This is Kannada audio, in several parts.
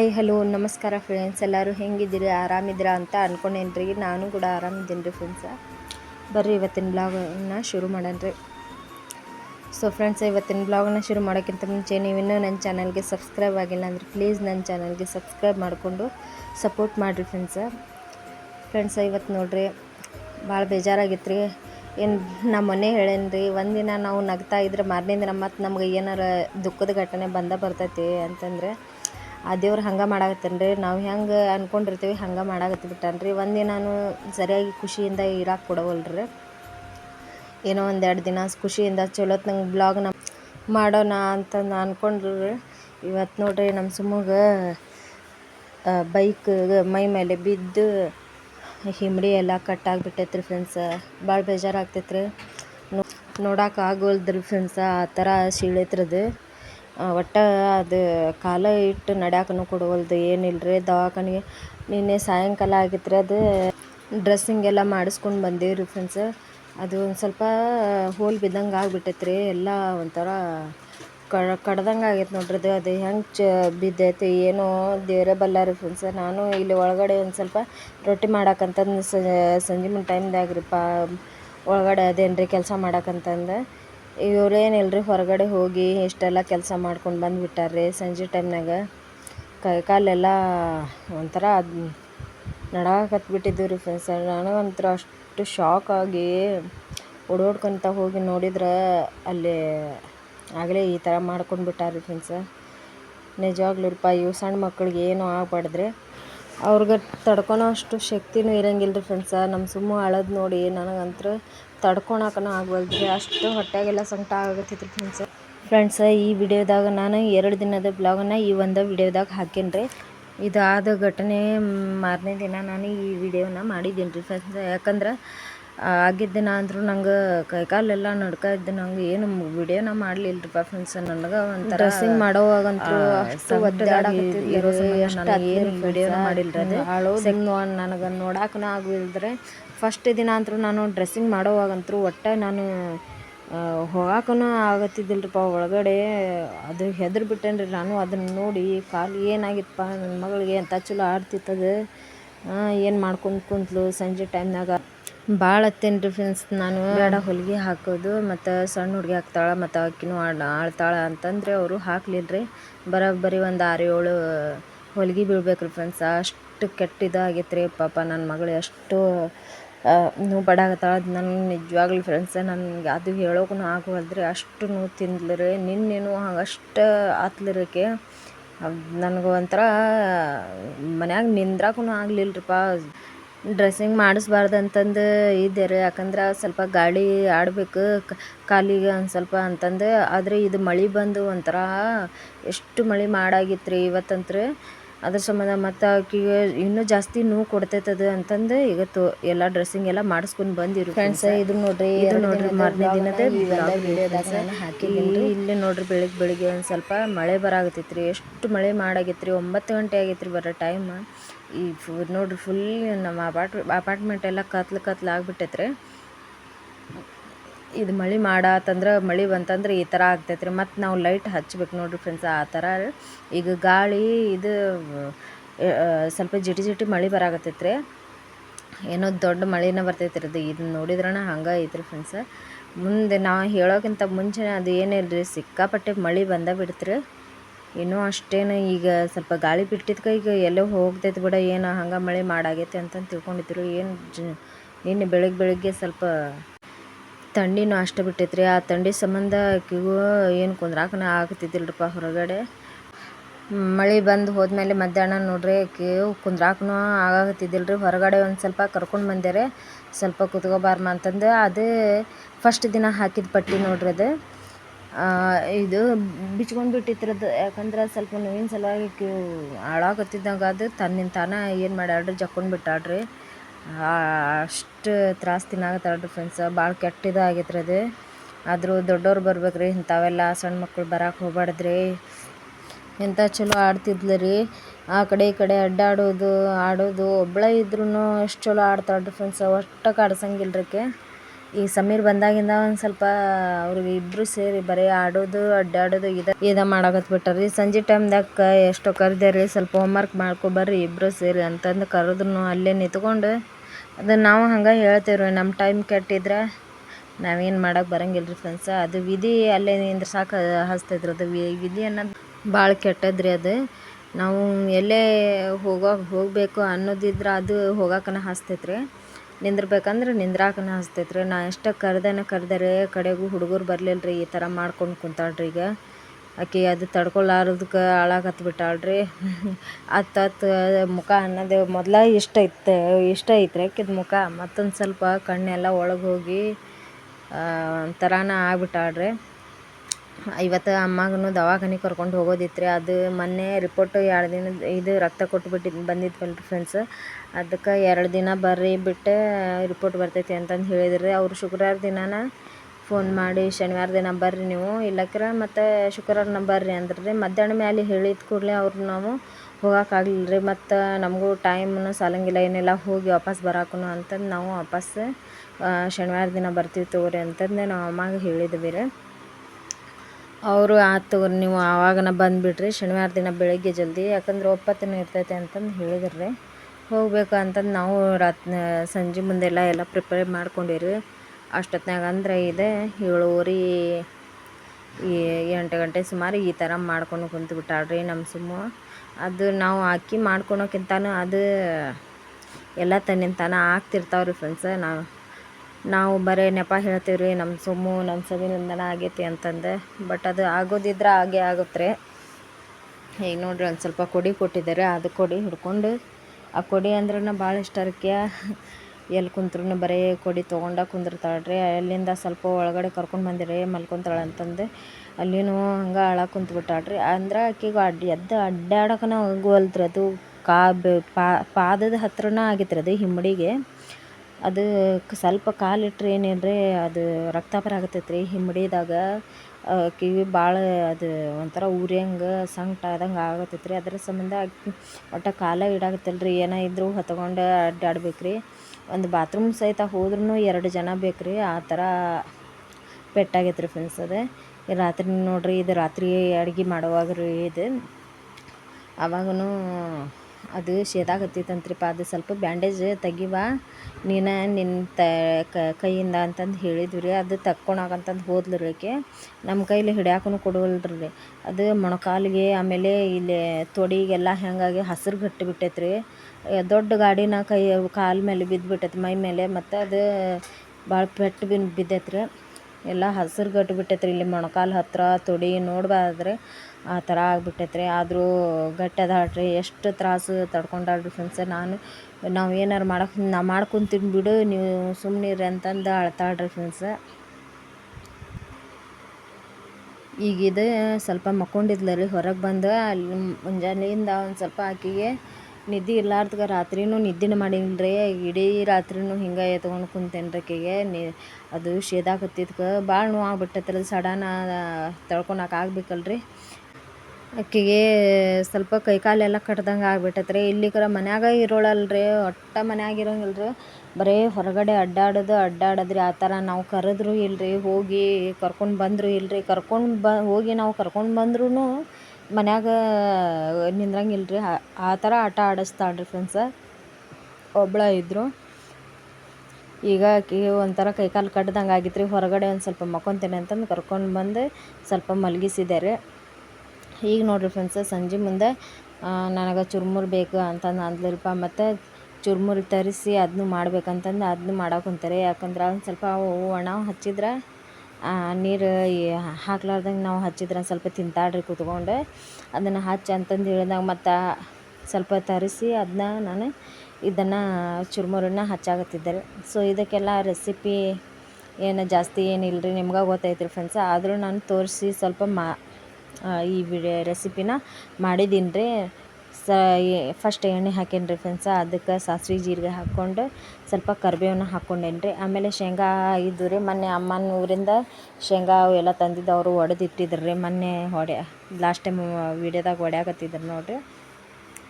ಹಾಯ್, ಹಲೋ, ನಮಸ್ಕಾರ ಫ್ರೆಂಡ್ಸ್ ಎಲ್ಲರೂ ಹೆಂಗಿದ್ದೀರಿ? ಆರಾಮಿದ್ದೀರಾ ಅಂತ ಅಂದ್ಕೊಂಡೇನ್ರಿ ನಾನು ಕೂಡ ಆರಾಮಿದ್ದೀನಿ ರೀ ಫ್ರೆಂಡ್ಸ ಬರ್ರಿ, ಇವತ್ತಿನ ಬ್ಲಾಗನ್ನ ಶುರು ಮಾಡೋಣ ಸೊ ಫ್ರೆಂಡ್ಸ್ ಇವತ್ತಿನ ಬ್ಲಾಗನ್ನ ಶುರು ಮಾಡೋಕ್ಕಿಂತ ಮುಂಚೆ ನೀವಿನ್ನೂ ನನ್ನ ಚಾನಲ್ಗೆ ಸಬ್ಸ್ಕ್ರೈಬ್ ಆಗಿಲ್ಲ ಅಂದರೆ ಪ್ಲೀಸ್ ನನ್ನ ಚಾನಲ್ಗೆ ಸಬ್ಸ್ಕ್ರೈಬ್ ಮಾಡಿಕೊಂಡು ಸಪೋರ್ಟ್ ಮಾಡಿರಿ ಫ್ರೆಂಡ್ಸ ಫ್ರೆಂಡ್ಸ ಇವತ್ತು ನೋಡ್ರಿ, ಭಾಳ ಬೇಜಾರಾಗಿತ್ತು ರೀ ಏನು ನಮ್ಮ ಮೊನ್ನೆ ಹೇಳೇನಿ ರೀ ಒಂದಿನ ನಾವು ನಗ್ತಾ ಇದ್ರೆ ಮಾರನೇ ದಿನ ಮತ್ತು ನಮ್ಗೆ ಏನಾರ ದುಃಖದ ಘಟನೆ ಬಂದ ಬರ್ತೈತಿ ಅಂತಂದರೆ ಆ ದೇವ್ರು ಹಂಗೆ ಮಾಡಾಕತ್ತಾನ ರೀ ನಾವು ಹೆಂಗೆ ಅಂದ್ಕೊಂಡಿರ್ತೀವಿ ಹಂಗೆ ಮಾಡಾಕತ್ತಿ ಬಿಟ್ಟಾನ ರೀ ಒಂದಿನಾನು ಸರಿಯಾಗಿ ಖುಷಿಯಿಂದ ಇರಾಕೆ ರೀ ಏನೋ ಒಂದು ಎರಡು ದಿನ ಖುಷಿಯಿಂದ ನಂಗೆ ನಮ್ಮ ಮಾಡೋಣ ಅಂತಂದು ಅಂದ್ಕೊಂಡ್ರಿ ಇವತ್ತು ನೋಡ್ರಿ ನಮ್ಮ ಸುಮ್ಮಗೆ ಬೈಕ್ ಮೈ ಮೇಲೆ ಬಿದ್ದು ಹಿಮಡಿ ಎಲ್ಲ ಕಟ್ಟಾಗ್ಬಿಟ್ಟೈತೆ ರೀ ಫ್ರೆಂಡ್ಸ ಭಾಳ ಬೇಜಾರಾಗ್ತೈತೆ ರೀ ನೋಡಕ್ಕೆ ಆಗೋಲ್ದ್ರಿ ಫ್ರೆಂಡ್ಸ ಆ ಥರ ಸೀಳೈತ್ರದು ಒಟ್ಟು ಅದು ಕಾಲ ಇಟ್ಟು ನಡ್ಯಾಕನು ಕೊಡುವಲ್ದು ಏನಿಲ್ಲ ರೀ ದವಾಖಾನಿಗೆ. ನಿನ್ನೆ ಸಾಯಂಕಾಲ ಆಗಿತ್ತು ರೀ ಅದು ಡ್ರೆಸ್ಸಿಂಗ್ ಎಲ್ಲ ಮಾಡಿಸ್ಕೊಂಡು ಬಂದೀವಿ ರೀ ಫ್ರೆಂಡ್ಸ್ ಅದು ಒಂದು ಸ್ವಲ್ಪ ಹೋಲ್ ಬಿದ್ದಂಗೆ ಆಗ್ಬಿಟ್ಟೈತೆ ರೀ ಎಲ್ಲ ಒಂಥರ ಕಡ, ಕಡ್ದಂಗೆ ಆಗೈತೆ ನೋಡ್ರಿ ಅದು. ಅದು ಹೆಂಗೆ ಚ, ಬಿದ್ದೈತೆ, ಏನೋ ದೇವರೇ ಬಲ್ಲ ರೀ ಫ್ರೆಂಡ್ಸ್ ನಾನು ಇಲ್ಲಿ ಒಳಗಡೆ ಒಂದು ಸ್ವಲ್ಪ ರೊಟ್ಟಿ ಮಾಡಕ್ಕಂತಂದು ಸಂಜೆ ಮುಂದೆ ಟೈಮ್ದಾಗ ರೀ ಪಾ ಒಳಗಡೆ ಅದೇನು ರೀ ಕೆಲಸ ಮಾಡಕ್ಕಂತಂದು ಇವ್ರೇನಿಲ್ಲ ಇಲ್ರಿ ಹೊರಗಡೆ ಹೋಗಿ ಇಷ್ಟೆಲ್ಲ ಕೆಲಸ ಮಾಡ್ಕೊಂಡು ಬಂದುಬಿಟ್ಟಾರ್ರಿ ಸಂಜೆ ಟೈಮ್ನಾಗ ಕೈ ಕಾಲೆಲ್ಲ ಒಂಥರ ಅದು ನಡಾಕತ್ಬಿಟ್ಟಿದ್ದೀವಿ ರೀ ಫ್ರೆಂಡ್ಸ್ ನನಗಂತೂ ಅಷ್ಟು ಶಾಕ್ ಆಗಿ ಓಡೋಡ್ಕೊಂತ ಹೋಗಿ ನೋಡಿದ್ರೆ ಅಲ್ಲಿ ಆಗಲೇ ಈ ಥರ ಮಾಡ್ಕೊಂಡು ಬಿಟ್ಟಾರ್ರಿ ಫ್ರೆಂಡ್ಸ ನಿಜವಾಗ್ಲೂ ರೀ ಇವು ಸಣ್ಣ ಮಕ್ಳಿಗೆ ಏನೂ ಆಗ್ಬಾರ್ದ್ರಿ. ಅವ್ರಿಗೆ ತಡ್ಕೊಳೋ ಅಷ್ಟು ಶಕ್ತಿನೂ ಇರಂಗಿಲ್ಲ ರೀ ಫ್ರೆಂಡ್ಸ ನಮ್ಮ ಸುಮ್ಮ ಅಳೋದು ನೋಡಿ ನನಗಂತೂ ತಡ್ಕೊಳಕನ ಆಗ್ವಲ್ದು ರೀ. ಅಷ್ಟು ಹೊಟ್ಟೆಗೆಲ್ಲ ಸಂಕಟ ಆಗತ್ತಿತ್ತು ರೀ ಫ್ರೆಂಡ್ಸ್ ಫ್ರೆಂಡ್ಸ ಈ ವಿಡಿಯೋದಾಗ ನಾನು ಎರಡು ದಿನದ ಬ್ಲಾಗನ್ನು ಈ ಒಂದು ವಿಡಿಯೋದಾಗ ಹಾಕೀನಿ ರೀ. ಇದಾದ ಘಟನೆ ಮಾರನೇ ದಿನ ನಾನು ಈ ವಿಡಿಯೋನ ಮಾಡಿದ್ದೀನಿ ರೀ ಫ್ರೆಂಡ್ಸ್ ಯಾಕಂದ್ರೆ ಆಗಿದ್ದ ದಿನ ಅಂದರೂ ನಂಗೆ ಕೈಕಾಲೆಲ್ಲ ನಡ್ಕ ಇದ್ದು ನಂಗೆ ಏನು ವಿಡಿಯೋನ ಮಾಡಲಿಲ್ಲ ರೀ ಫ್ರೆಂಡ್ಸ್ ನನಗೆ ಒಂಥರ ಡ್ರೆಸ್ಸಿಂಗ್ ಮಾಡೋವಾಗಂತೂ ಅಷ್ಟು ಒದ್ದಾಡಕತ್ತಿರೋ ಏನು ವಿಡಿಯೋನ ಮಾಡಿಲ್ಲ ನನಗೆ ನೋಡಕ್ಕೂ ಆಗಿಲ್ದ್ರೆ ಫಸ್ಟ್ ದಿನ ಅಂತೂ ನಾನು ಡ್ರೆಸ್ಸಿಂಗ್ ಮಾಡೋವಾಗಂತೂ ಒಟ್ಟೆ ನಾನು ಹೋಗಾಕೂ ಆಗತ್ತಿದ್ದಿಲ್ಲರಿಪ್ಪ ಒಳಗಡೆ. ಅದು ಹೆದ್ರ ಬಿಟ್ಟೇನ್ರಿ ನಾನು ಅದನ್ನು ನೋಡಿ ಕಾಲು ಏನಾಗಿತ್ತಪ್ಪ ನನ್ನ ಮಗಳಿಗೆ ಎಂಥ ಚಲೋ ಆಡ್ತಿತ್ತದು? ಏನು ಮಾಡ್ಕೊಂಡು ಕುಂತ್ಲು ಸಂಜೆ ಟೈಮ್ನಾಗ ಭಾಳ ಹತ್ತೇನಿ ರೀ ಫ್ರೆಂಡ್ಸ್ ನಾನು. ಬೇಡ, ಹೊಲಿಗೆ ಹಾಕೋದು, ಮತ್ತು ಸಣ್ಣ ಹುಡುಗಿ ಹಾಕ್ತಾಳೆ, ಮತ್ತು ಆಕಿನೂ ಆಡ್ ಆಳ್ತಾಳೆ ಅಂತಂದರೆ ಅವರು ಹಾಕ್ಲಿಲ್ಲ ರೀ. ಬರೋಬ್ಬರಿ ಒಂದು ಆರು ಏಳು ಹೊಲಿಗೆ ಬೀಳ್ಬೇಕು ರೀ ಫ್ರೆಂಡ್ಸ್ ಅಷ್ಟು ಕೆಟ್ಟ ಇದಾಗೈತೆ ರೀ. ಪಾಪ ನನ್ನ ಮಗಳು ಎಷ್ಟು ನೋವು ಪಡಾಕತ್ತಾಳ ಅದು ನನ್ನ ನಿಜವಾಗ್ಲೂ ಫ್ರೆಂಡ್ಸ್ ನನಗೆ ಅದು ಹೇಳೋಕ್ಕೂ ಆಗೋಲ್ದ್ರಿ ಅಷ್ಟು ನೋವು ತಿಂದ್ಲು ರೀ. ನಿನ್ನೇನು ಹಂಗೆ ಅಷ್ಟು ಆತ್ಲಿರಕ್ಕೆ ನನಗೆ ಒಂಥರ ಮನ್ಯಾಗ ನಿಂದ್ರಕ್ಕೂ ಆಗಲಿಲ್ಲ ರೀಪ್ಪ ಡ್ರೆಸ್ಸಿಂಗ್ ಮಾಡಿಸ್ಬಾರ್ದು ಅಂತಂದು ಇದ್ದೆ ರೀ ಯಾಕಂದ್ರೆ ಸ್ವಲ್ಪ ಗಾಳಿ ಆಡಬೇಕು ಕಾಲಿಗೆ ಒಂದು ಸ್ವಲ್ಪ ಅಂತಂದು. ಆದರೆ ಇದು ಮಳೆ ಬಂದು ಒಂಥರ ಎಷ್ಟು ಮಳೆ ಮಾಡಾಗಿತ್ತು ರೀ ಇವತ್ತಂತ್ರು. ಅದ್ರ ಸಂಬಂಧ ಮತ್ತು ಆಕಿಗೆ ಇನ್ನೂ ಜಾಸ್ತಿ ನೋವು ಕೊಡ್ತೈತದು ಅಂತಂದು ಈಗ ತೋ ಎಲ್ಲ ಡ್ರೆಸ್ಸಿಂಗ್ ಎಲ್ಲ ಮಾಡಿಸ್ಕೊಂಡು ಬಂದಿರು ಫ್ರೆಂಡ್ಸ್ ಇದು ನೋಡ್ರಿ ಇದು ನೋಡ್ರಿ ಮಾರನೇ ದಿನದ ಹಾಕಿದ್ದೀನಿ. ಇಲ್ಲಿ ನೋಡ್ರಿ ಬೆಳಿಗ್ಗೆ ಬೆಳಿಗ್ಗೆ ಒಂದು ಸ್ವಲ್ಪ ಮಳೆ ಬರಾಗತ್ತೈತೆ ರೀ ಎಷ್ಟು ಮಳೆ ಮಾಡಾಗೈತ್ರಿ ಒಂಬತ್ತು ಗಂಟೆ ಆಗೈತೆ ರೀ ಬರೋ ಟೈಮ್ ಈ ಫು ನೋಡ್ರಿ ಫುಲ್ ನಮ್ಮ ಅಪಾರ್ಟ್ ಅಪಾರ್ಟ್ಮೆಂಟ್ ಎಲ್ಲ ಕತ್ಲು ಕತ್ಲು ಆಗ್ಬಿಟ್ಟೈತೆ ರೀ ಇದು ಮಳೆ ಮಾಡಾತಂದ್ರೆ ಮಳೆ ಬಂತಂದ್ರೆ ಈ ಥರ ಆಗ್ತೈತೆ ರೀ ಮತ್ತು ನಾವು ಲೈಟ್ ಹಚ್ಬೇಕು ನೋಡಿರಿ ಫ್ರೆಂಡ್ಸ್ ಆ ಥರ ಈಗ ಗಾಳಿ ಇದು ಸ್ವಲ್ಪ ಜಿಟಿ ಜಿಟಿ ಮಳೆ ಬರಾಕತ್ತೈತೆ ರೀ ಏನೋ ದೊಡ್ಡ ಮಳೆನೇ ಬರ್ತೈತೆ ರೀ ಇದು ಇದನ್ನ ನೋಡಿದ್ರನ ಹಂಗೆ ಐತ್ರಿ ಫ್ರೆಂಡ್ಸ ಮುಂದೆ ನಾವು ಹೇಳೋಕ್ಕಿಂತ ಮುಂಚೆ ಅದು ಏನಿಲ್ಲ ರೀ ಸಿಕ್ಕಾಪಟ್ಟೆ ಮಳೆ ಬಂದ ಬಿಡ್ತ್ರಿ. ಇನ್ನೂ ಅಷ್ಟೇನು ಈಗ ಸ್ವಲ್ಪ ಗಾಳಿ ಬಿಟ್ಟಿದ್ಕೆ ಈಗ ಎಲ್ಲೋ ಹೋಗ್ತೈತೆ ಬಿಡ, ಏನು ಹಂಗೆ ಮಳೆ ಮಾಡಾಗೈತೆ ಅಂತಂದು ತಿಳ್ಕೊಂಡಿದ್ರು ಏನು ಜ, ನಿನ್ನೆ ಬೆಳಗ್ಗೆ ಬೆಳಗ್ಗೆ ಸ್ವಲ್ಪ ಥಂಡಿನೂ ಅಷ್ಟು ಬಿಟ್ಟೈತ್ರಿ. ಆ ಥಂಡಿ ಸಂಬಂಧ ಆಕಿಗೂ ಏನು ಕುಂದ್ರಾಕನ ಆಗ್ತಿದ್ದಿಲ್ಲರಪ್ಪ ಹೊರಗಡೆ. ಮಳೆ ಬಂದು ಹೋದ್ಮೇಲೆ ಮಧ್ಯಾಹ್ನ ನೋಡ್ರಿ ಆಕೆ ಕುಂದ್ರಾಕನೂ ರೀ ಹೊರಗಡೆ ಒಂದು ಸ್ವಲ್ಪ ಕರ್ಕೊಂಡು ಬಂದೆ ರೀ ಸ್ವಲ್ಪ ಕುತ್ಕೋಬಾರ್ಮ ಅಂತಂದು ಅದು ಫಸ್ಟ್ ದಿನ ಹಾಕಿದ ಪಟ್ಟಿ ನೋಡ್ರಿ ಅದು. ಇದು ಬಿಚ್ಕೊಂಡು ಬಿಟ್ಟಿತ್ತು ಯಾಕಂದ್ರೆ ಸ್ವಲ್ಪ ನೋವಿನ ಸಲುವಾಗಿ ಆಕೆ ಹಾಳಾಗತ್ತಿದ್ದಂಗೆ ಅದು. ತನ್ನಿಂದ ತಾನೇ ಏನು ಮಾಡ್ಯಾಡ್ರಿ ಜಕ್ಕೊಂಡು ಬಿಟ್ಟಾಳ್ರಿ. ಅಷ್ಟು ತ್ರಾಸು ತಿನ್ನಾಕತ್ತಾಳ್ರಿ ಫ್ರೆಂಡ್ಸ ಭಾಳ ರೀ ಅದು. ಆದರೂ ದೊಡ್ಡವ್ರು ಬರ್ಬೇಕು ರೀ ಇಂಥವೆಲ್ಲ ಸಣ್ಣ ಮಕ್ಕಳು ಬರಕ್ಕೆ ಹೋಗ್ಬಾರ್ದ್ರಿ ಎಂಥ ಚಲೋ ಆಡ್ತಿದ್ಲು ರೀ. ಆ ಕಡೆ ಈ ಕಡೆ ಅಡ್ಡಾಡೋದು, ಆಡೋದು ಒಬ್ಬಳೇ ಇದ್ರೂ ಎಷ್ಟು ಚಲೋ ಆಡ್ತಾಳ್ರಿ ಫ್ರೆಂಡ್ಸ ಒಟ್ಟು ಆಕೆ. ಈ ಸಮೀರ್ ಬಂದಾಗಿಂದ ಒಂದು ಸ್ವಲ್ಪ ಅವ್ರಿಗೆ ಇಬ್ರು ಸೇರಿ ಬರೀ ಆಡೋದು, ಅಡ್ಡಾಡೋದು ಇದ ಇದ ಮಾಡಕತ್ ಬಿಟ್ಟಾರಿ ಸಂಜೆ ಟೈಮ್ದಾಗ ಎಷ್ಟೋ ಕರೆದೇರಿ ಸ್ವಲ್ಪ ಹೋಮ್ವರ್ಕ್ ಮಾಡ್ಕೊಬರ್ರಿ ಇಬ್ರು ಸೇರಿ ಅಂತಂದು ಕರೆದ್ರು ಅಲ್ಲೇ ನಿಂತ್ಕೊಂಡು, ಅದು ನಾವು ಹಂಗೆ ಹೇಳ್ತೇವ್ರಿ ನಮ್ಮ ಟೈಮ್ ಕೆಟ್ಟಿದ್ರೆ ನಾವೇನು ಮಾಡೋಕೆ ಬರಂಗಿಲ್ಲ ರೀ ಫ್ರೆಂಡ್ಸ ಅದು ವಿಧಿ ಅಲ್ಲೇ ನಿಂದ್ರಸಾಕ ಹಚ್ತೈತ್ರಿ ಅದು ವಿಧಿ ಅನ್ನೋದು ಭಾಳ ಕೆಟ್ಟದ್ರಿ ಅದು. ನಾವು ಎಲ್ಲೇ ಹೋಗೋ ಹೋಗಬೇಕು ಅನ್ನೋದಿದ್ರೆ ಅದು ಹೋಗಕ್ಕನ ಹಚ್ತೈತ್ರಿ ನಿಂದಿರ್ಬೇಕಂದ್ರೆ ನಿಂದ್ರಾಕನ ಹಚ್ತೈತ್ರಿ ನಾ ಎಷ್ಟು ಕರ್ದನ ಕರೆದರೆ ಕಡೆಗೂ ಹುಡುಗರು ಬರಲಿಲ್ಲ ರೀ ಈ ಥರ ಮಾಡ್ಕೊಂಡು ಕುಂತಾಳ್ರಿ ಈಗ. ಆಕೆ ಅದು ತಡ್ಕೊಳಾರ್ದಕ್ಕೆ ಅಳಾಕತ್ ಬಿಟ್ಟಾಳ್ರಿ. ಅತ್ತತ್ತು ಮುಖ ಅನ್ನೋದು ಮೊದಲ ಇಷ್ಟ ಐತೆ ಇಷ್ಟ ಐತ್ರಿ ಆಕಿದ ಮುಖ. ಮತ್ತೊಂದು ಸ್ವಲ್ಪ ಕಣ್ಣೆಲ್ಲ ಒಳಗೆ ಹೋಗಿ ಒಂಥರನ ಆಗ್ಬಿಟ್ಟಾಳ್ರಿ. ಇವತ್ತು ಅಮ್ಮಗೂ ದವಾಖಾನಿಗೆ ಕರ್ಕೊಂಡು ಹೋಗೋದಿತ್ತು ರೀ ಅದು ಮೊನ್ನೆ ರಿಪೋರ್ಟ್ ಎರಡು ದಿನದ ಇದು ರಕ್ತ ಕೊಟ್ಬಿಟ್ಟು ಬಂದಿದ್ವಲ್ಲ ರೀ ಫ್ರೆಂಡ್ಸ್ ಅದಕ್ಕೆ ಎರಡು ದಿನ ಬರ್ರಿ ಬಿಟ್ಟು ರಿಪೋರ್ಟ್ ಬರ್ತೈತಿ ಅಂತಂದು ಹೇಳಿದ್ರಿ. ಅವರು ಶುಕ್ರವಾರ ದಿನಾನ ಫೋನ್ ಮಾಡಿ, ಶನಿವಾರ ದಿನ ಬರ್ರಿ ನೀವು. ಇಲ್ಲಕ್ರ ಮತ್ತು ಶುಕ್ರವಾರ ಬರ್ರಿ ಅಂದ್ರೆ ರೀ ಮಧ್ಯಾಹ್ನ ಮೇಲೆ ಹೇಳಿದ ಕೂಡಲೇ ಅವ್ರು ನಾವು ಹೋಗೋಕ್ಕಾಗಲಿಲ್ಲ ರೀ ಮತ್ತು ನಮಗೂ ಟೈಮ್ನು ಸಾಲಂಗಿಲ್ಲ, ಏನೆಲ್ಲ, ಹೋಗಿ ವಾಪಸ್ ಬರೋಕ್ಕೂ ಅಂತಂದು ನಾವು ವಾಪಸ್ ಶನಿವಾರ ದಿನ ಬರ್ತೀವಿ ತಗೋರಿ ಅಂತಂದು ನಾವು ಅಮ್ಮಗೆ ಹೇಳಿದ್ವಿ ರೀ. ಅವರು ಆತು ನೀವು ಆವಾಗನ ಬಂದುಬಿಡ್ರಿ, ಶನಿವಾರ ದಿನ ಬೆಳಗ್ಗೆ ಜಲ್ದಿ, ಯಾಕಂದ್ರೆ ಒಪ್ಪತ್ತಿನ ಇರ್ತೈತೆ ಅಂತಂದು ಹೇಳಿದ್ರು. ರೀ ಹೋಗ್ಬೇಕು ಅಂತಂದು ನಾವು ರಾತ್ ಸಂಜೆ ಮುಂದೆಲ್ಲ ಎಲ್ಲ ಪ್ರಿಪೇರ್ ಮಾಡ್ಕೊಂಡಿರಿ ಅಷ್ಟೊತ್ತಿನಾಗ ಅಂದ್ರೆ ಇದೆ, ಏಳುವರೆ, ಈ ಎಂಟು ಗಂಟೆ ಸುಮಾರು ಈ ಥರ ಮಾಡ್ಕೊಂಡು ಕುಂತು ಬಿಟ್ಟಾಳ್ರಿ ನಮ್ಮ ಸುಮ್ಮ. ಅದು ನಾವು ಅಕ್ಕಿ ಮಾಡ್ಕೊಳೋಕ್ಕಿಂತನೂ ಅದು ಎಲ್ಲ ತನ್ನಿಂತಾನ ಆಗ್ತಿರ್ತಾವ್ರಿ ಫ್ರೆಂಡ್ಸ ನಾವು ನಾವು ಬರೀ ನೆಪ ಹೇಳ್ತೀವಿ ರೀ ನಮ್ಮ ಸೊಮ್ಮು ನಮ್ಮ ಸವಿನಿಂದನ ಆಗೈತಿ ಅಂತಂದು. ಬಟ್ ಅದು ಆಗೋದಿದ್ರೆ ಹಾಗೆ ಆಗುತ್ತೆ. ಈಗ ನೋಡಿರಿ ಒಂದು ಸ್ವಲ್ಪ ಕೊಡಿ ಕೊಟ್ಟಿದ್ದಾರೆ, ಅದು ಕೊಡಿ ಹಿಡ್ಕೊಂಡು. ಆ ಕೊಡಿ ಅಂದ್ರೂ ಭಾಳ ಇಷ್ಟ ರೀ ಎಲ್ಲಿ ಕುಂತ್ರು ಬರೀ ಕೊಡಿ ತೊಗೊಂಡ ಕುಂದಿರ್ತಾಳ್ರಿ. ಅಲ್ಲಿಂದ ಸ್ವಲ್ಪ ಒಳಗಡೆ ಕರ್ಕೊಂಡು ಬಂದಿರಿ ಮಲ್ಕೊತಾಳೆ ಅಂತಂದು. ಅಲ್ಲಿನೂ ಹಂಗೆ ಅಳಕ್ಕೆ ಕುಂತ್ಬಿಟ್ಟಾಳ್ರಿ. ಅಂದ್ರೆ ಆಕೆಗೆ ಅಡ್ಡ ಎದ್ದು ಅಡ್ಡಾಡೋಕೆ ನಾವು ಹೋಗಲ್ತ್ರಿ ಅದು ಕಾ ಪಾದದ ಹತ್ರನ ರೀ ಅದು ಹಿಮ್ಮಡಿಗೆ. ಅದು ಸ್ವಲ್ಪ ಕಾಲಿಟ್ರೆ ಏನಿಲ್ರಿ, ಅದು ಆಗತೈತೆ ರೀ ಹಿಮ್ಮಡಿದಾಗ ಕಿವಿ ಭಾಳ ಅದು ಒಂಥರ ಉರಿಯಂಗೆ ಸಂಕಟ ಆದಂಗೆ ಆಗತೈತೆ ರೀ ಅದ್ರ ಸಂಬಂಧ ಒಟ್ಟು ಕಾಲ ಇಡಾಗತ್ತಲ್ಲ ರೀ ಏನೇ ಇದ್ದರೂ ಹೊತ್ಕೊಂಡು ಅಡ್ಡಾಡ್ಬೇಕು ರೀ ಒಂದು ಬಾತ್ರೂಮ್ ಸಹಿತ ಹೋದ್ರೂ ಎರಡು ಜನ ಬೇಕು ರೀ ಆ ಥರ ಪೆಟ್ಟಾಗೈತೆ ರೀ ಫ್ರೆಂಡ್ಸ್ ಅದು ರಾತ್ರಿ ನೋಡಿರಿ, ಇದು ರಾತ್ರಿ ಅಡ್ಗೆ ಮಾಡುವಾಗ ರೀ ಇದು. ಅವಾಗೂ ಅದು ಸೇದಾಕತ್ತೈತಂತ್ರಿಪ್ಪ ಅದು ಸ್ವಲ್ಪ ಬ್ಯಾಂಡೇಜ್ ತೆಗಿವ. ನೀನು ನಿನ್ನ ತ ಕೈಯಿಂದ ಅಂತಂದು ಹೇಳಿದ್ವಿ ರೀ, ಅದು ತಕ್ಕೊಳಕಂತಂದು ಹೋದ್ಲು ರೀ ಆಕೆ. ನಮ್ಮ ಕೈಲಿ ಹಿಡಿಯಾಕೂ ಕೊಡುವಲ್ರಿ ರೀ. ಅದು ಮೊಣಕಾಲಿಗೆ ಆಮೇಲೆ ಇಲ್ಲಿ ತೊಡಿಗೆಲ್ಲ ಹೆಂಗಾಗಿ ಹಸ್ರು ಗಟ್ಟಿ ಬಿಟ್ಟೈತೆ ರೀ ದೊಡ್ಡ ಗಾಡಿನ ಕೈ, ಕಾಲ ಮೇಲೆ ಬಿದ್ದುಬಿಟ್ಟೈತೆ ಮೈ ಮೇಲೆ, ಮತ್ತು ಅದು ಭಾಳ ಪೆಟ್ಟು ಬಿನ್ ಬಿದ್ದೈತೆ ರೀ ಎಲ್ಲ ಹಸಿರು ಗಟ್ಟಿ ಬಿಟ್ಟೈತೆ ರೀ ಇಲ್ಲಿ ಮೊಣಕಾಲು ಹತ್ತಿರ ತೊಡಿ ನೋಡಬಾರ್ದ್ರೆ ಆ ಥರ ಆಗ್ಬಿಟ್ಟೈತೆ ರೀ ಆದರೂ ಗಟ್ಟಿ ಅದಾಳ್ರಿ ಎಷ್ಟು ತ್ರಾಸು ತಡ್ಕೊಂಡಾಳ್ರಿ ಫ್ರೆಂಡ್ಸ ನಾನು ನಾವು ಏನಾರು ಮಾಡಕ್ಕೆ ನಾ ಮಾಡ್ಕೊಂತೀನಿ ಬಿಡು ನೀವು ಸುಮ್ಮನಿರಿ ಅಂತಂದು ಅಳ್ತಾಳ್ರಿ ಫ್ರೆಂಡ್ಸ ಈಗಿದೆ ಸ್ವಲ್ಪ ಮಕ್ಕೊಂಡಿದ್ಲ ರೀ ಹೊರಗೆ ಬಂದು ಅಲ್ಲಿ ಮುಂಜಾನೆಯಿಂದ ಒಂದು ಸ್ವಲ್ಪ ಆಕೆಗೆ ನಿದ್ದೆ ಇರ್ಲಾರ್ದಾಗ ರಾತ್ರಿನೂ ನಿದ್ದೆನೇ ಮಾಡಿಲ್ಲ ರೀ ಇಡೀ ರಾತ್ರಿನೂ ಹಿಂಗೆ ಎತ್ಕೊಂಡು ಕುಂತೇನೆ ರೀ ಆಕೆಗೆ ನಿ, ಅದು ಶೇದಾಕತ್ತಿದ್ಕೆ ಭಾಳ ನೋವು ಆಗ್ಬಿಟ್ಟೈತೆ ರೀ ಸಡನ್ ಆಗ್ಬೇಕಲ್ಲ ಆಗ್ಬೇಕಲ್ರಿ. ಆಕೆಗೆ ಸ್ವಲ್ಪ ಕೈ ಕಾಲೆಲ್ಲ ಕಟ್ದಂಗೆ ಆಗ್ಬಿಟ್ಟೈತೆ ರೀ ಇಲ್ಲಿಕರ ಮನ್ಯಾಗ ಇರೋಳಲ್ರಿ, ಒಟ್ಟು ಮನ್ಯಾಗ ಇರೋಂಗಿಲ್ಲ ರೀ ಬರೀ ಹೊರಗಡೆ ಅಡ್ಡಾಡೋದು ಅಡ್ಡಾಡಿದ್ರಿ, ಆ ಥರ ನಾವು ಕರೆದ್ರೂ ಇಲ್ಲ ರೀ ಹೋಗಿ ಕರ್ಕೊಂಡು ಬಂದರೂ ಇಲ್ಲ ರೀ ಕರ್ಕೊಂಡು ಬ, ಹೋಗಿ ನಾವು ಕರ್ಕೊಂಡು ಬಂದ್ರೂ ಮನ್ಯಾಗ ನಿಂದ್ರಂಗಿಲ್ಲ ರೀ ಆ ಥರ ಆಟ ಆಡಿಸ್ತಾಳೆ ರೀ ಫ್ರೆಂಡ್ಸ ಒಬ್ಬಳ ಇದ್ದರು ಈಗ ಆಕೆ ಒಂಥರ ಕೈಕಾಲು ಕಟ್ದಂಗೆ ಆಗಿತ್ತು ರೀ ಹೊರಗಡೆ ಒಂದು ಸ್ವಲ್ಪ ಮಕ್ಕೊಂತೇನೆ ಅಂತಂದು ಕರ್ಕೊಂಡು ಬಂದು ಸ್ವಲ್ಪ ಮಲಗಿಸಿದೆ ಈಗ ನೋಡಿರಿ ಫ್ರೆಂಡ್ಸ ಸಂಜೆ ಮುಂದೆ ನನಗೆ ಚುರ್ಮುರ್ ಬೇಕು ಅಂತಂದು ಅಂದ್ಲಿಲ್ಪ ಮತ್ತು ಚುರ್ಮುರಿ ತರಿಸಿ ಅದನ್ನು ಮಾಡ್ಬೇಕಂತಂದು ಅದನ್ನು ಮಾಡಕ್ಕೆ ಕುಂತಾರೆ. ಯಾಕಂದ್ರೆ ಒಂದು ಸ್ವಲ್ಪ ಅವು ಒಣ ಹಚ್ಚಿದ್ರೆ ನೀರು ಹಾಕ್ಲಾರ್ದಂಗೆ ನಾವು ಹಚ್ಚಿದ್ರೆ ಸ್ವಲ್ಪ ತಿಂತಾಡ್ರಿ ಕೂತ್ಕೊಂಡು ಅದನ್ನು ಹಚ್ಚಿ ಅಂತಂದು ಹೇಳಿದಾಗ ಮತ್ತು ಸ್ವಲ್ಪ ತರಿಸಿ ಅದನ್ನ ನಾನು ಇದನ್ನು ಚುರುಮುರಿನ ಹಚ್ಚಾಕತ್ತಿದ್ದೆ. ರೀ ಸೊ ಇದಕ್ಕೆಲ್ಲ ರೆಸಿಪಿ ಏನು ಜಾಸ್ತಿ ಏನಿಲ್ಲ ರೀ ನಿಮ್ಗೆ ಗೊತ್ತಾಯ್ತು ರೀ ಫ್ರೆಂಡ್ಸ್ ಆದರೂ ನಾನು ತೋರಿಸಿ ಸ್ವಲ್ಪ ಮಾ ಈ ರೆಸಿಪಿನ ಮಾಡಿದ್ದೀನಿ ರೀ ಸ ಫಸ್ಟ್ ಎಣ್ಣೆ ಹಾಕೇನಿ ರೀ ಫ್ರೆಂಡ್ಸ ಅದಕ್ಕೆ ಸಾಸಿವೆ, ಜೀರಿಗೆ ಹಾಕ್ಕೊಂಡು ಸ್ವಲ್ಪ ಕರಿಬೇವನ್ನ ಹಾಕ್ಕೊಂಡೇನಿ ರೀ ಆಮೇಲೆ ಶೇಂಗಾ ಇದ್ದು ರೀ ಮೊನ್ನೆ ಅಮ್ಮನ ಊರಿಂದ ಶೇಂಗಾ ಎಲ್ಲ ತಂದಿದ್ದು ಅವರು ಒಡೆದಿಟ್ಟಿದ್ರು ರೀ ಮೊನ್ನೆ ಹೊಡೆ ಲಾಸ್ಟ್ ಟೈಮ್ ವೀಡಿಯೋದಾಗ ಹೊಡ್ಯಾಕತ್ತಿದ್ರು ನೋಡಿರಿ.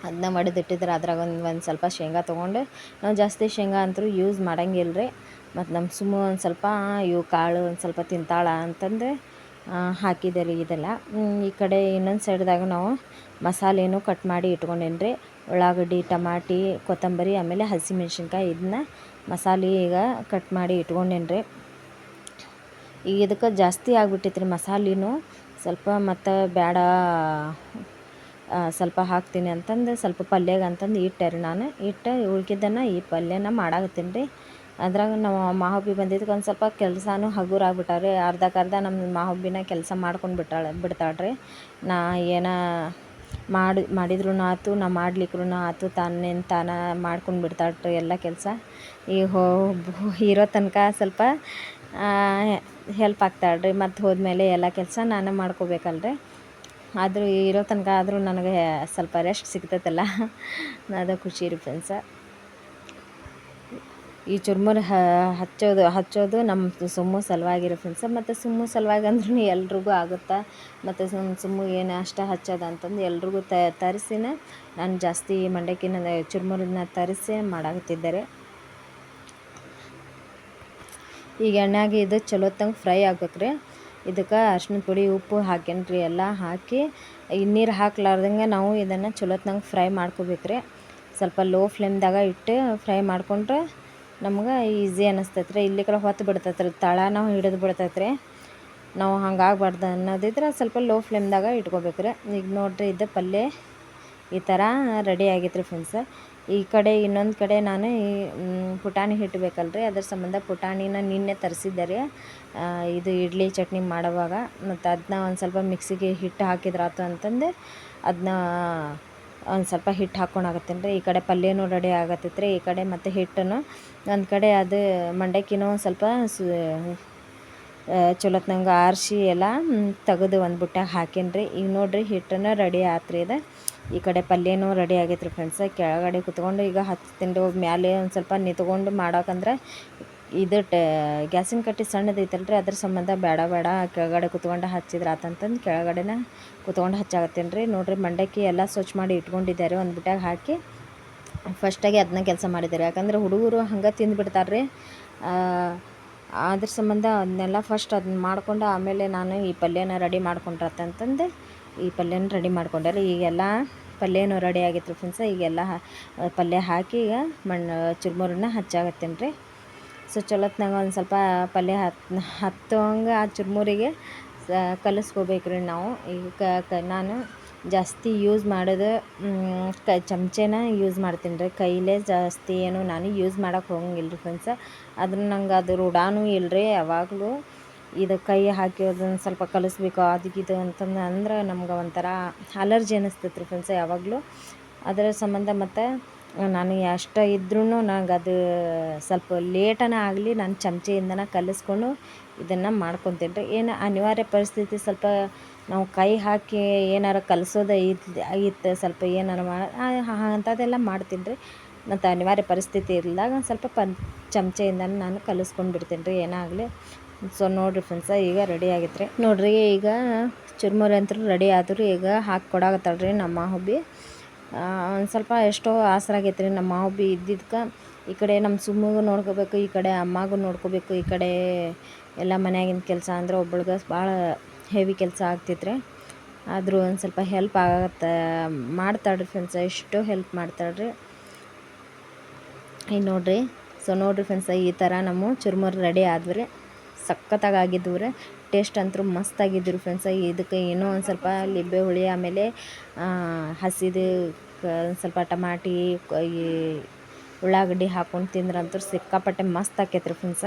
ಅದನ್ನ ಮಡಿದಿಟ್ಟಿದ್ರೆ ಅದ್ರಾಗ ಒಂದು ಒಂದು ಸ್ವಲ್ಪ ಶೇಂಗಾ ತೊಗೊಂಡು ನಾವು ಜಾಸ್ತಿ ಶೇಂಗಾ ಅಂತೂ ಯೂಸ್ ಮಾಡಂಗಿಲ್ಲ ರೀ ಮತ್ತು ನಮ್ಮ ಸುಮ್ಮ ಒಂದು ಸ್ವಲ್ಪ, ಇವು ಕಾಳು ಒಂದು ಸ್ವಲ್ಪ ತಿಂತಾಳ ಅಂತಂದು ಹಾಕಿದೆ ರೀ ಇದೆಲ್ಲ. ಈ ಕಡೆ ಇನ್ನೊಂದು ಸೈಡ್ದಾಗ ನಾವು ಮಸಾಲೆನೂ ಕಟ್ ಮಾಡಿ ಇಟ್ಕೊಂಡೇನಿ ರೀ ಉಳ್ಳಾಗಡ್ಡಿ, ಟಮಾಟಿ, ಕೊತ್ತಂಬರಿ, ಆಮೇಲೆ ಹಸಿಮೆಣ್ಸಿನ್ಕಾಯಿ ಇದನ್ನ ಮಸಾಲೆ ಈಗ ಕಟ್ ಮಾಡಿ ಇಟ್ಕೊಂಡೇನಿ ರೀ ಈಗ ಇದಕ್ಕೆ ಜಾಸ್ತಿ ಆಗ್ಬಿಟ್ಟೈತೆ ರೀ ಮಸಾಲೆನೂ. ಸ್ವಲ್ಪ ಮತ್ತು ಬೇಡ ಸ್ವಲ್ಪ ಹಾಕ್ತೀನಿ ಅಂತಂದು, ಸ್ವಲ್ಪ ಪಲ್ಯಗೆ ಅಂತಂದು ಇಟ್ಟೆ ರೀ ನಾನು. ಇಟ್ಟು ಉಳ್ಕಿದ್ದನ್ನು ಈ ಪಲ್ಯನ ಮಾಡಾಕತ್ತೀನಿ ರೀ. ಅದ್ರಾಗ ನಮ್ಮ ಮಾಹುಬಿ ಬಂದಿದ್ದಕ್ಕೆ ಒಂದು ಸ್ವಲ್ಪ ಕೆಲಸನೂ ಹಗುರ ಆಗ್ಬಿಟ್ಟಾರೆ. ಅರ್ಧಕ್ಕರ್ಧ ನಮ್ಮ ಮಾಹುಬಿನ ಕೆಲಸ ಮಾಡ್ಕೊಂಡು ಬಿಟ್ಟಾಳೆ ಬಿಡ್ತಾಳೆ ರೀ ನಾ ಏನ ಮಾಡಿ ಮಾಡಿದ್ರು ಆಯ್ತು ನಾ ಮಾಡ್ಲಿಕ್ರು ಆಯ್ತು ತಾನೇನು ತಾನ ಮಾಡ್ಕೊಂಡು ಬಿಡ್ತಾಳೆ ರೀ ಎಲ್ಲ ಕೆಲಸ. ಈ ಹೋ, ಇರೋ ತನಕ ಸ್ವಲ್ಪ ಹೆಲ್ಪ್ ಆಗ್ತಾಳೆ ರೀ ಮತ್ತು ಹೋದ್ಮೇಲೆ ಎಲ್ಲ ಕೆಲಸ ನಾನೇ ಮಾಡ್ಕೋಬೇಕಲ್ರಿ. ಆದರೂ ಇರೋ ತನಕ ಆದರೂ ನನಗೆ ಸ್ವಲ್ಪ ರೆಸ್ಟ್ ಸಿಗ್ತೈತಲ್ಲ. ಅದು ಖುಷಿ ರೀ ಫ್ರೆಂಡ್ಸ ಈ ಚುರ್ಮುರಿ ಹಚ್ಚೋದು ಹಚ್ಚೋದು ನಮ್ಮ ಸುಮ್ಮು ಸಲುವಾಗಿರೋ ಫ್ರೆಂಡ್ಸ್ ಮತ್ತು ಸುಮ್ಮು ಸಲುವಾಗಿ ಅಂದ್ರೂ ಎಲ್ರಿಗೂ ಆಗುತ್ತಾ? ಮತ್ತು ಸುಮ್ಮ ಸುಮ್ಮು ಏನು ಅಷ್ಟ ಹಚ್ಚೋದು ಅಂತಂದು ಎಲ್ರಿಗೂ ತರಿಸಿನ. ನಾನು ಜಾಸ್ತಿ ಮಂಡಕ್ಕಿನ ಚುರ್ಮುರಿನ ತರಿಸಿ ಮಾಡಾಕತ್ತಿದ್ದಾರೆ. ಈಗ ಎಣ್ಣೆಗೆ ಇದು ಚಲೋತ್ತಂಗೆ ಫ್ರೈ ಆಗ್ಬೇಕು ರೀ ಇದಕ್ಕೆ ಅರ್ಶಿನ ಪುಡಿ, ಉಪ್ಪು ಹಾಕೇನ್ರಿ ಎಲ್ಲ ಹಾಕಿ ನೀರು ಹಾಕ್ಲಾರ್ದಂಗೆ ನಾವು ಇದನ್ನು ಚಲೋತ್ನಂಗೆ ಫ್ರೈ ಮಾಡ್ಕೋಬೇಕು ರೀ ಸ್ವಲ್ಪ ಲೋ ಫ್ಲೇಮ್ದಾಗ ಇಟ್ಟು ಫ್ರೈ ಮಾಡ್ಕೊಂಡ್ರೆ ನಮ್ಗೆ ಈಸಿ ಅನ್ನಿಸ್ತೈತೆ ರೀ ಇಲ್ಲಿ ಕಡೆ ಹೊತ್ತು ಬಿಡ್ತೈತೆ ರೀ ತಳ ನಾವು ಹಿಡಿದು ಬಿಡ್ತೈತೆ ರೀ ನಾವು ಹಂಗಾಗಬಾರ್ದು ಅನ್ನೋದಿದ್ರೆ ಸ್ವಲ್ಪ ಲೋ ಫ್ಲೇಮ್ದಾಗ ಇಟ್ಕೋಬೇಕು ರೀ ಈಗ ನೋಡಿರಿ ಇದ್ದ ಪಲ್ಯ ಈ ಥರ ರೆಡಿ ಆಗೈತೆ ರೀ ಫ್ರೆಂಡ್ಸ ಈ ಕಡೆ ಇನ್ನೊಂದು ಕಡೆ ನಾನು ಈ ಪುಟಾಣಿ ಹಿಟ್ಟು ಬೇಕಲ್ರಿ ಅದ್ರ ಸಂಬಂಧ ಪುಟಾಣಿನ ನಿನ್ನೆ ತರಿಸಿದ್ದೆ ರೀ ಇದು ಇಡ್ಲಿ ಚಟ್ನಿ ಮಾಡುವಾಗ. ಮತ್ತು ಅದನ್ನ ಒಂದು ಸ್ವಲ್ಪ ಮಿಕ್ಸಿಗೆ ಹಿಟ್ಟು ಹಾಕಿದ್ರಾತು ಅಂತಂದು ಅದನ್ನ ಒಂದು ಸ್ವಲ್ಪ ಹಿಟ್ಟು ಹಾಕ್ಕೊಂಡು ರೀ ಈ ಕಡೆ ಪಲ್ಯನೂ ರೆಡಿ ಆಗತ್ತೈತೆ ರೀ ಈ ಕಡೆ ಮತ್ತು ಹಿಟ್ಟನ್ನು ಒಂದು ಕಡೆ ಅದು ಮಂಡಕ್ಕಿನೂ ಒಂದು ಸ್ವಲ್ಪ ಸು ಚಲೋತ್ನಂಗೆ ಆರಿಸಿ ಎಲ್ಲ ತೆಗೆದು ಒಂದು ಬುಟ್ಟಾಗ ಹಾಕೀನಿ ರೀ ಈಗ ನೋಡಿರಿ ಹಿಟ್ಟನ್ನು ರೆಡಿ ಆತ್ರಿ ಇದು. ಈ ಕಡೆ ಪಲ್ಯನೂ ರೆಡಿ ಆಗೈತೆ ರೀ ಫ್ರೆಂಡ್ಸ ಕೆಳಗಡೆ ಕುತ್ಕೊಂಡು ಈಗ ಹತ್ತು ತಿಂಡಿ ಮೇಲೆ ಒಂದು ಸ್ವಲ್ಪ ನಿಂತ್ಕೊಂಡು ಮಾಡೋಕಂದ್ರೆ ಇದು ಟ, ಗ್ಯಾಸಿನ ಕಟ್ಟಿ ಸಣ್ಣದೈತಲ್ಲ ರೀ ಅದ್ರ ಸಂಬಂಧ ಬೇಡ ಬೇಡ ಕೆಳಗಡೆ ಕುತ್ಕೊಂಡು ಹಚ್ಚಿದ್ರೆ ಆತಂತಂದು ಕೆಳಗಡೆನ ಕುತ್ಕೊಂಡು ಹಚ್ಚಾಗತ್ತೇನೆ ರೀ ನೋಡಿರಿ ಮಂಡಕ್ಕಿ ಎಲ್ಲ ಸ್ವಚ್ಛ ಮಾಡಿ ಇಟ್ಕೊಂಡಿದ್ದಾರೆ ಒಂದು ಬಿಟ್ಟಾಗ ಹಾಕಿ. ಫಸ್ಟಾಗಿ ಅದನ್ನ ಕೆಲಸ ಮಾಡಿದ್ದಾರೆ. ಯಾಕಂದ್ರೆ ಹುಡುಗರು ಹಂಗೆ ತಿಂದುಬಿಡ್ತಾರೆ ರೀ ಅದ್ರ ಸಂಬಂಧ ಅದನ್ನೆಲ್ಲ ಫಸ್ಟ್ ಅದನ್ನ ಮಾಡಿಕೊಂಡು ಆಮೇಲೆ ನಾನು ಈ ಪಲ್ಯನ ರೆಡಿ ಮಾಡ್ಕೊಂಡ್ರತ್ತಂತಂದು ಈ ಪಲ್ಯನ ರೆಡಿ ಮಾಡ್ಕೊಂಡೆ ರೀ ಈಗೆಲ್ಲ ಪಲ್ಯನೂ ರೆಡಿ ಆಗಿತ್ತು ಫ್ರೆಂಡ್ಸ ಈಗೆಲ್ಲ ಪಲ್ಯ ಹಾಕಿ ಈಗ ಮಣ್ಣು ಚುರ್ಮುರನ್ನ ಹಚ್ಚಾಗತ್ತೇನೆ ರೀ ಸೊ ಚಲೋತ್ನಾಗ ಒಂದು ಸ್ವಲ್ಪ ಪಲ್ಯ ಹತ್ತು ಹತ್ತೋಂಗೆ ಆ ಚುರ್ಮುರಿಗೆ ಕಲಿಸ್ಕೋಬೇಕು ರೀ ನಾವು. ಈಗ ಕ ನಾನು ಜಾಸ್ತಿ ಯೂಸ್ ಮಾಡೋದು ಕ ಚಮಚೆನ ಯೂಸ್ ಮಾಡ್ತೀನಿ ರೀ ಕೈಲೇ ಜಾಸ್ತಿ ಏನು ನಾನು ಯೂಸ್ ಮಾಡೋಕೆ ಹೋಗಂಗಿಲ್ಲ ರೀ ಫ್ರೆಂಡ್ಸ ಅದನ್ನ ನಂಗೆ ಅದು ರೂಢಾನೂ ಇಲ್ಲ ರೀ ಯಾವಾಗಲೂ. ಇದು ಕೈ ಹಾಕಿ ಅದನ್ನು ಸ್ವಲ್ಪ ಕಲಿಸ್ಬೇಕು ಅದಕ್ಕಿದು ಅಂತಂದು ಅಂದ್ರೆ ನಮ್ಗೆ ಒಂಥರ ಅಲರ್ಜಿ ಅನ್ನಿಸ್ತೈತೆ ರೀ ಫ್ರೆಂಡ್ಸ ಯಾವಾಗಲೂ. ಅದರ ಸಂಬಂಧ ಮತ್ತು ನಾನು ಎಷ್ಟು ಇದ್ರೂ ನಂಗೆ ಅದು ಸ್ವಲ್ಪ ಲೇಟನ ಆಗಲಿ ನಾನು ಚಮಚೆಯಿಂದನ ಕಲಿಸ್ಕೊಂಡು ಇದನ್ನು ಮಾಡ್ಕೊತೀನಿ ರೀ ಏನು ಅನಿವಾರ್ಯ ಪರಿಸ್ಥಿತಿ ಸ್ವಲ್ಪ ನಾವು ಕೈ ಹಾಕಿ ಏನಾರ ಕಲಿಸೋದು ಇತ್ತು ಸ್ವಲ್ಪ ಏನಾರ ಮಾಡಿ ಅಂಥದ್ದೆಲ್ಲ ಮಾಡ್ತೀನಿ ರೀ ಮತ್ತು ಅನಿವಾರ್ಯ ಪರಿಸ್ಥಿತಿ ಒಂದು ಸ್ವಲ್ಪ ಪನ್ ಚಮಚೆಯಿಂದ ನಾನು ಕಲಿಸ್ಕೊಂಡು ಬಿಡ್ತೀನಿ ರೀ ಏನಾಗಲಿ. ಸೊ, ನೋಡಿರಿ ಫ್ರೆಂಡ್ಸ, ಈಗ ರೆಡಿ ಆಗೈತೆ ರೀ ನೋಡಿರಿ, ಈಗ ಚುರ್ಮುರಿ ಅಂತೂ ರೆಡಿ ಆದರೂ ಈಗ ಹಾಕಿ ಕೊಡಾಕತ್ತಾಳೆ ರೀ ನಮ್ಮ ಹುಬ್ಬಿ. ಒಂದು ಸ್ವಲ್ಪ ಎಷ್ಟೋ ಆಸರಾಗೈತೆ ರೀ ನಮ್ಮ ಹುಬ್ಬಿ ಇದ್ದಿದ್ದಕ್ಕೆ ಈ ಕಡೆ ನಮ್ಮ ಸುಮ್ಮಗೂ ನೋಡ್ಕೋಬೇಕು, ಈ ಕಡೆ ಅಮ್ಮಗೂ ನೋಡ್ಕೋಬೇಕು, ಈ ಕಡೆ ಎಲ್ಲ ಮನ್ಯಾಗಿನ ಕೆಲಸ ಅಂದ್ರೆ ಒಬ್ಬಳಿಗೆ ಭಾಳ ಹೆವಿ ಕೆಲಸ ಆಗ್ತೈತ್ರಿ. ಆದರೂ ಒಂದು ಸ್ವಲ್ಪ ಹೆಲ್ಪ್ ಆಗತ್ತೆ, ಮಾಡ್ತಾಳ್ರಿ ಫ್ರೆಂಡ್ಸ ಎಷ್ಟು ಹೆಲ್ಪ್ ಮಾಡ್ತಾಳ್ರಿ. ಈಗ ನೋಡಿರಿ ಸೊ ನೋಡಿರಿ ಫ್ರೆಂಡ್ಸ ಈ ಥರ ನಮ್ಮ ಚುರುಮುರು ರೆಡಿ ಆದ್ವಿ ಸಖತ್ತಾಗಿ ಆಗಿದ್ವು ರೀ. ಟೇಸ್ಟ್ ಅಂತೂ ಮಸ್ತಾಗಿದ್ದರು ಫ್ರೆಂಡ್ಸ ಇದಕ್ಕೆ ಏನೋ ಒಂದು ಸ್ವಲ್ಪ ಲಿಂಬೆ ಹುಳಿ, ಆಮೇಲೆ ಹಸಿದು ಸ್ವಲ್ಪ ಟಮಾಟಿ, ಈ ಉಳ್ಳಾಗಡ್ಡಿ ಹಾಕ್ಕೊಂಡು ತಿಂದ್ರಂತೂ ಸಿಕ್ಕಾಪಟ್ಟೆ ಮಸ್ತ್ ಆಕೈತ್ರಿ ಫ್ರೆಂಡ್ಸ